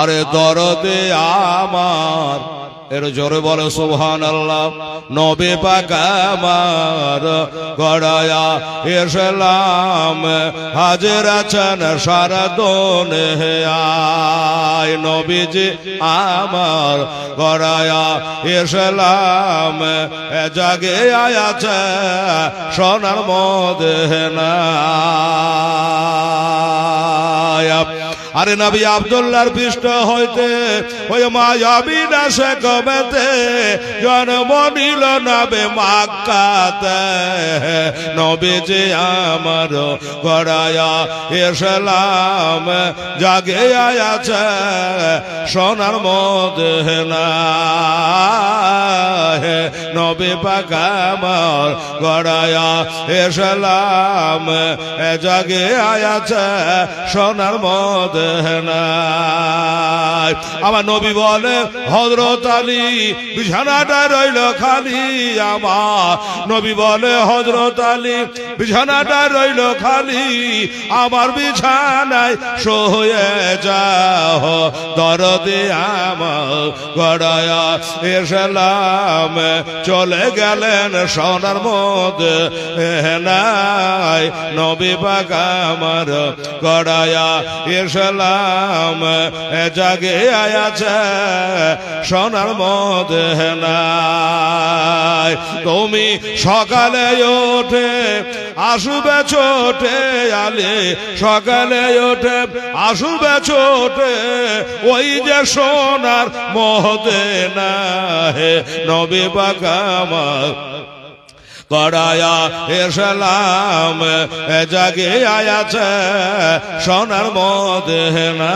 আরে দরদে আমার। এর জোরে বলে সুবহান আল্লাহ নবে পাক আমার গড়ায়া এসলাম। হাজের আছেন দোনে আয় নবীজি আমার গড়ায়া এসলাম। জাগে আয়াছে, সোনার মদে না। আরে নবী আব্দুল্লাহর পৃষ্ঠ হইতে ওই মায়াবী নাশে কবেতে জন্ম নিল নবে মাক্কাতে। নবী যে আমার গড়ায়া এসলাম জাগে আয়াছে সোনার মধ্যে না নবী পাকামার গড়ায়া এসলাম জাগে আয়াছে সোনার মধ্যে নাই আমার নবী বলে হজরত আলী, বিছানাটা রইল খালি আমার। নবী বলে হজরত আলী, বিছানাটা রইল খালি আমার বিছানায় সয়ে যাও। দরদে আমার গড়ায়া এসলাম। চলে গেলেন সোনার মধ্যে নাই নবী পাক আমার গড়ায়া এসলাম। জাগে আয়াছে সোনার মধ্যে নাই। তুমি সকালে ওঠে, আসবে ছোটে আলে। সকালে ওঠে, আসবে ছোটে, ওই যে সোনার মহদে না হে নবী বাকামা করায়া এসলাম জাগে আয়াছে সোনার মধ্যে না